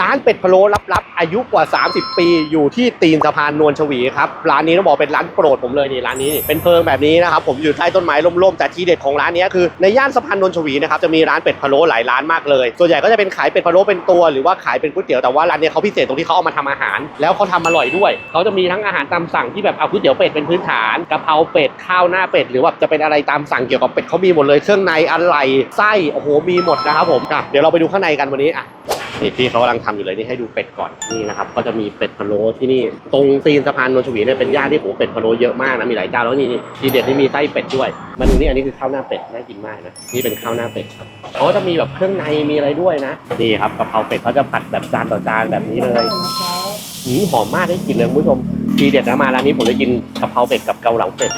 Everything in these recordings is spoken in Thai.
ร้านเป็ดพะโล้ลับๆ อายุกว่า 30 ปี อยู่ที่ตีนสะพานนวลชวีครับ ร้านนี้ต้องบอกเป็นร้านโปรดผมเลยนี่ร้านนี้ เป็นเพิงแบบนี้นะครับ ผมอยู่ใต้ต้นไม้ร่มๆ แต่ที่เด็ดของร้านนี้คือในย่านสะพานนวลชวีนะครับ จะมีร้านเป็ดพะโล้หลายร้านมากเลย ส่วนใหญ่ก็จะเป็นขายเป็ดพะโล้เป็นตัวหรือว่าขายเป็นก๋วยเตี๋ยว แต่ว่าร้านนี้เขาพิเศษตรงที่เขาเอามาทำอาหาร แล้วเขาทำอร่อยด้วย เขาจะมีทั้งอาหารตามสั่งที่แบบเอาก๋วยเตี๋ยวเป็ดเป็นพื้นฐานกะเพราเป็ดข้าวหน้าเป็ดหรือว่าจะเป็นอะไรตามสั่งเกี่ยวกับเป็ดเขามีหมดเลยเครื่องในอะไรไส้โอ้โหมีหมดนะครับผมเดี๋ยวเราไปดูข้างในกันวันนี้อะ นี่พี่เขากำลังทำอยู่เลยนี่ให้ดูเป็ดก่อนนี่นะครับก็จะมีเป็ดพะโล้ที่นี่ตรงตีนสะพานนนทวีเนี่ยเป็นย่านที่โหเป็ดพะโล้เยอะมากนะมีหลายเจ้าแล้วนี่นี่ทีเด็ดนี่มีไส้เป็ดด้วยมาดูนี่อันนี้คือข้าวหน้าเป็ดน่ากินมากนะนี่เป็นข้าวหน้าเป็ดครับเขาจะมีแบบเครื่องในมีอะไรด้วยนะนี่ครับกะเพราเป็ดเขาจะผัดแบบจานต่อจานแบบนี้เลยหืมหอมมากได้กลินเลยคุณผู้ชมทีเด็ดนะมาร้านนี้ผมจะกินกะเพราเป็ดกับเกาเหลาเป็ด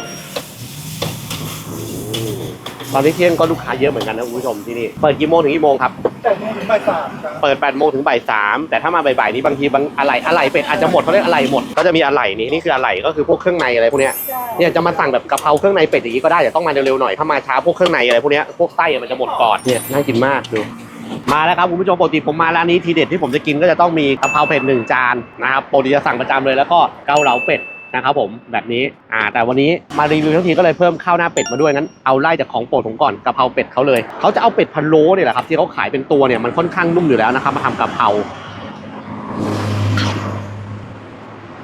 ตอนนี้เที่ยงก็ลูกค้าเยอะเหมือนกันนะคุณผู้ชมที่นี่เปิดกี่โมงถึงกี่โมงครับแต่โมงถึง บ่ายสามครับเปิด8โมงถึงบ่ายสามแต่ถ้ามาบ่ายๆนี้บางทีบางอะไหล่อะไหล่เป็ดอาจจะหมดเขาเรียกอะไหล่หมดก็จะมีอะไหล่นี่นี่คืออะไหล่ก็คือพวกเครื่องในอะไรพวกเนี้ยเนี่ยจะมาสั่งแบบกะเพราเครื่องในเป็ดอย่างนี้ก็ได้แต่ต้องมาเร็วๆหน่อยถ้ามาช้าพวกเครื่องในอะไรพวกเนี้ยพวกไส้อะมันจะหมดก่อนเนี่ยน่ากินมากดู มาแล้วครับคุณผู้ชมปกติผมมาร้านนี้ทีเด็ดที่ผมจะกินก็จะต้องมีกะเพราเป็ดหนึ่งจานนะครับปกติจะสั่งประจำเลยแล้วก็เกาเหลาเป็ด นะครับผมแบบนี้อ่าแต่วันนี้มารีวิวทั้งทีก็เลยเพิ่มข้าวหน้าเป็ดมาด้วยงั้นเอาไล่จากของโปรดผมก่อนกะเพราเป็ดเขาเลยเขาจะเอาเป็ดพะโล้เนี่ยแหละครับที่เขาขายเป็นตัวเนี่ยมันค่อนข้างนุ่มอยู่แล้วนะครับมาทำกะเพรา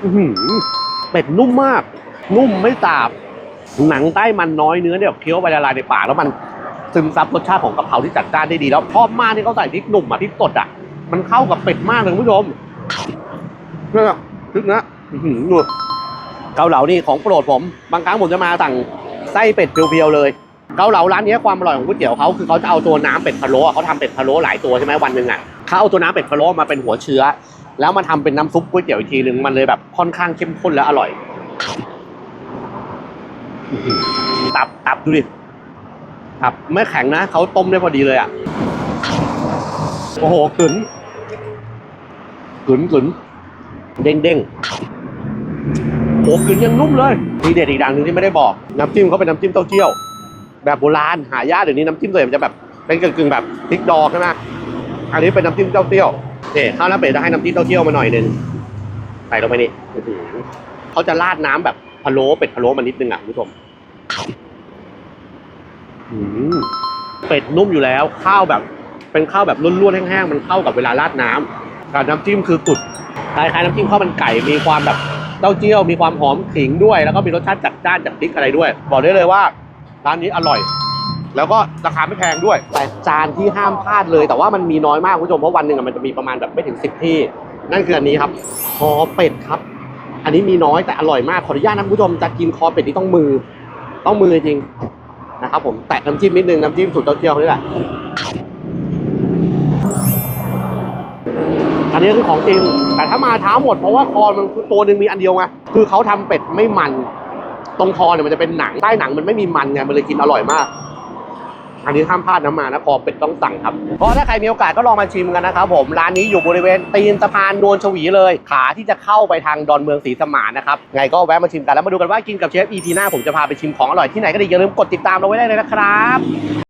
อื้อหือเป็ดนุ่มมาก นุ่มไม่สาบ หนังใต้มันน้อยเนื้อเนี่ยเคี้ยวไปละลายในปากแล้วมันซึมซับรสชาติของกะเพราที่จัดจ้านได้ดีแล้วชอบมากที่เขาใส่พริกหนุ่มอะพริกสดอะมันเข้ากับเป็ดมากเลยคุณผู้ชมเนี่ยพริกนะหือดู เกาเหลานี่ของโปรดผม บางครั้งผมจะมาสั่งไส้เป็ดเพียวๆเลย เกาเหลาร้านนี้ความอร่อยของก๋วยเตี๋ยวเขาคือเขาจะเอาตัวน้ำเป็ดพะโล้เขาทำเป็ดพะโล้หลายตัวใช่ไหมวันหนึ่งอะเขาเอาตัวน้ำเป็ดพะโล้มาเป็นหัวเชื้อ แล้วมาทำเป็นน้ำซุปก๋วยเตี๋ยวอีกทีหนึ่งมันเลยแบบค่อนข้างเข้มข้นและอร่อย ตับตับดูดิตับไม่แข็งนะเขาต้มได้พอดีเลยอะโอ้โหกึนกึนกึนเด้งเด้ง โอ้กึนยังนุ่มเลยทีเด็ดอีกอย่างหนึ่งที่ไม่ได้บอก น้ำจิ้มเขาเป็นน้ำจิ้มเต้าเจี้ยว แบบโบราณหายากเดี๋ยวนี้น้ำจิ้มตัวเองมันจะแบบเป็นกึ่งๆแบบพริกดองใช่ไหมอันนี้เป็นน้ำจิ้มเต้าเจี้ยวนี่ข้าวหน้าเป็ดจะให้น้ำจิ้มเต้าเจี้ยวมาหน่อยหนึงใส่ลงไปนี่เขาจะราดน้ำแบบพะโล้เป็ดพะโล้มานิดนึงอะคุณผู้ชมอืมเป็ดนุ่มอยู่แล้ว ข้าวแบบ เป็นข้าวแบบร่วนๆแห้งๆมันเข้ากับเวลาราดน้ำการน้ำจิ้มคือสุดคล้ายๆน้ำจิ้มข้าวมันไก่มีความแบบ เต้าเจี้ยวมีความหอมขิงด้วย แล้วก็มีรสชาติจัดจ้านจากพริกอะไรด้วย บอกได้เลยว่าร้านนี้อร่อย แล้วก็ราคาไม่แพงด้วย แต่จานที่ห้ามพลาดเลย แต่ว่ามันมีน้อยมากคุณผู้ชมเพราะวันหนึ่งอะมันจะมีประมาณแบบไม่ถึงสิบที่ นั่นคืออันนี้ครับคอเป็ดครับ อันนี้มีน้อยแต่อร่อยมากขออนุญาตนะคุณผู้ชมจะกินคอเป็ดที่ต้องมือ ต้องมือจริงนะครับผมแตะน้ำจิ้มนิดนึงน้ำจิ้มสูตรเต้าเจี้ยวนี่แหละ อันนี้คือของจริง แต่ถ้ามาเช้าหมดเพราะว่าคอมันคือตัวหนึ่งมีอันเดียวไง คือเขาทำเป็ดไม่มัน ตรงคอเนี่ยมันจะเป็นหนังใต้หนังมันไม่มีมันไง มันเลยกินอร่อยมาก อันนี้ห้ามพลาดนะมานะคอเป็ดต้องสั่งครับ เพราะถ้าใครมีโอกาสก็ลองมาชิมกันนะครับผม ร้านนี้อยู่บริเวณตีนสะพานนวลชวีเลย ขาที่จะเข้าไปทางดอนเมืองศรีสมานนะครับ ไงก็แวะมาชิมกันแล้วมาดูกันว่ากินกับเชฟ EP หน้าผมจะพาไปชิมของอร่อยที่ไหนก็ดีอย่าลืมกดติดตามเราไว้ได้เลยนะครับ